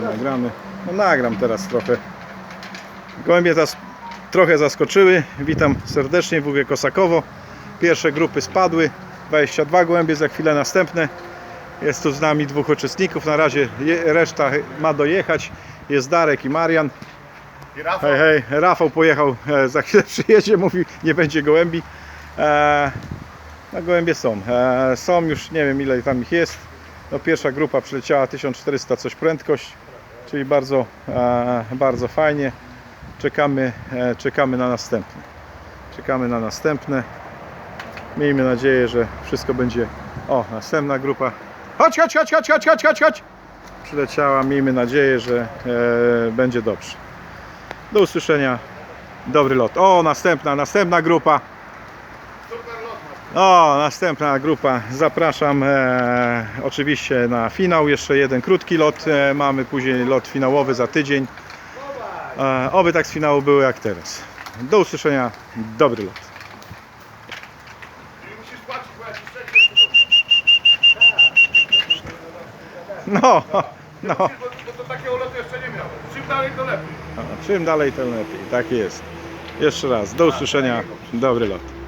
Nagramy. No nagram teraz trochę. Gołębie nas trochę zaskoczyły. Witam serdecznie w Kosakowo. Pierwsze grupy spadły. 22 gołębie, za chwilę następne. Jest tu z nami dwóch uczestników. Na razie reszta ma dojechać. Jest Darek i Marian. I Rafał, Hej, hej, Rafał pojechał, e, za chwilę przyjedzie, mówi nie będzie gołębi. E, no gołębie są. E, są już, nie wiem ile tam ich jest. No, pierwsza grupa przyleciała 1400 coś prędkość, czyli bardzo, e, bardzo fajnie. Czekamy, e, czekamy na następne. Czekamy na następne. Miejmy nadzieję, że wszystko będzie... O, następna grupa. Chodź, chodź, chodź, chodź, chodź, chodź, chodź. Przyleciała, miejmy nadzieję, że e, będzie dobrze. Do usłyszenia. Dobry lot. O, następna, następna grupa. O, następna grupa. Zapraszam e, oczywiście na finał. Jeszcze jeden krótki lot. E, mamy później lot finałowy za tydzień. E, oby tak z finału było jak teraz. Do usłyszenia. Dobry lot. No, no. Bo, to takiego lotu jeszcze nie miałem. Czym dalej to lepiej. Czym dalej, tym lepiej. Tak jest. Jeszcze raz. Do usłyszenia. Dobry lot.